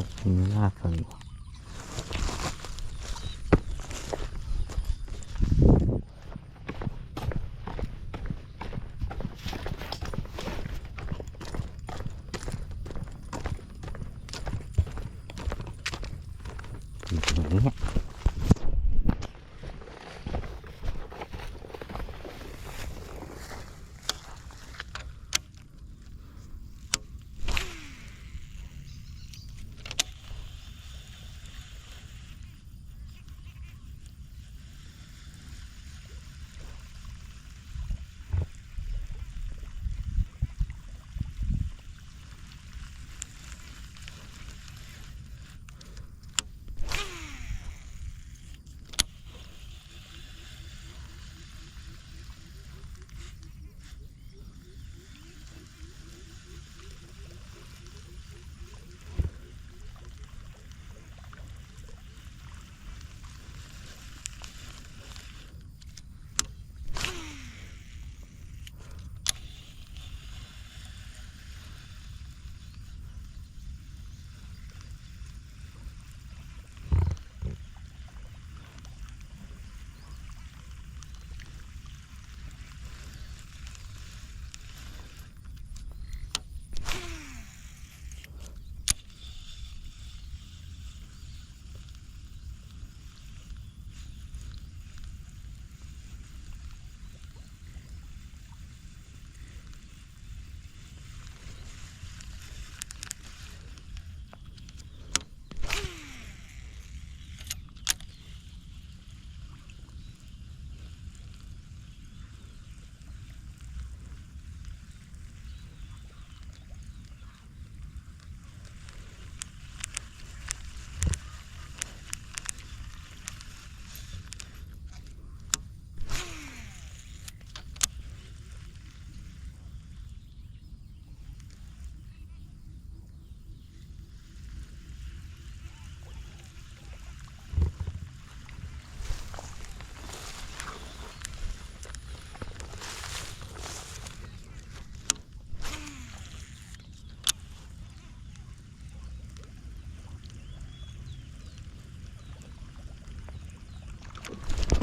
เขากินหญ้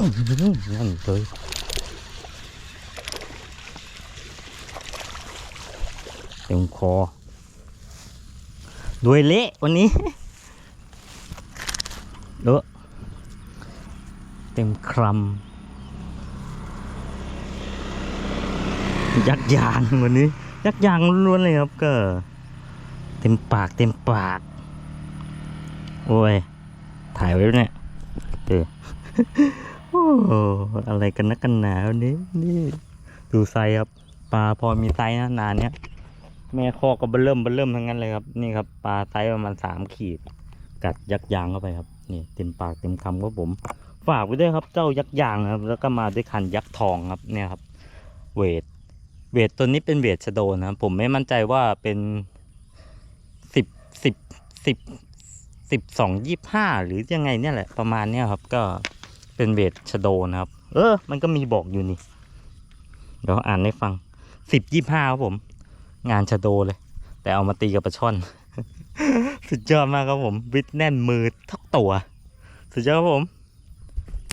นั่นเลยเต็มคอรวยเละวันนี้เลอะเต็มครัมยักษ์ยางวันนี้ ยักษ์ยางล้วนเลยครับก็ เต็มปากเต็มปาก โอ้ย ถ่ายไว้ด้วยเนี่ยเออ โอ้อะไรกันนักกันหนาวนี้นี่ดูไซครับปลาพอมีไซนะนานเนี้ยแม่คอก็เบิ่มเริ่มเบิ่มเริ่มทั้งนั้นเลยครับ นี่ครับปลาไซประมาณสามขีด กัดยักษ์ยางเข้าไปครับนี่เต็มปากเต็มคำครับผม ฝากไว้ด้วยครับเจ้ายักษ์ยางครับ แล้วก็มาด้วยคันยักษ์ทองครับเนี่ยครับ เวทเวทตัวนี้เป็นเวทชะโดนะครับผมไม่มั่นใจว่าเป็นสิบสิบสิบสิบสองยี่ห้าหรือยังไงเนี่ยแหละประมาณเนี้ยครับก็ เป็นเวทชโดนะครับ เออ มันก็มีบอกอยู่นี่ เดี๋ยวอ่านให้ฟังสิบยี่ห้าครับผม งานชโดเลย แต่เอามาตีกับปลาช่อน สุดยอดมากครับผม วิทแน่นมือทักตัว สุดยอดครับผม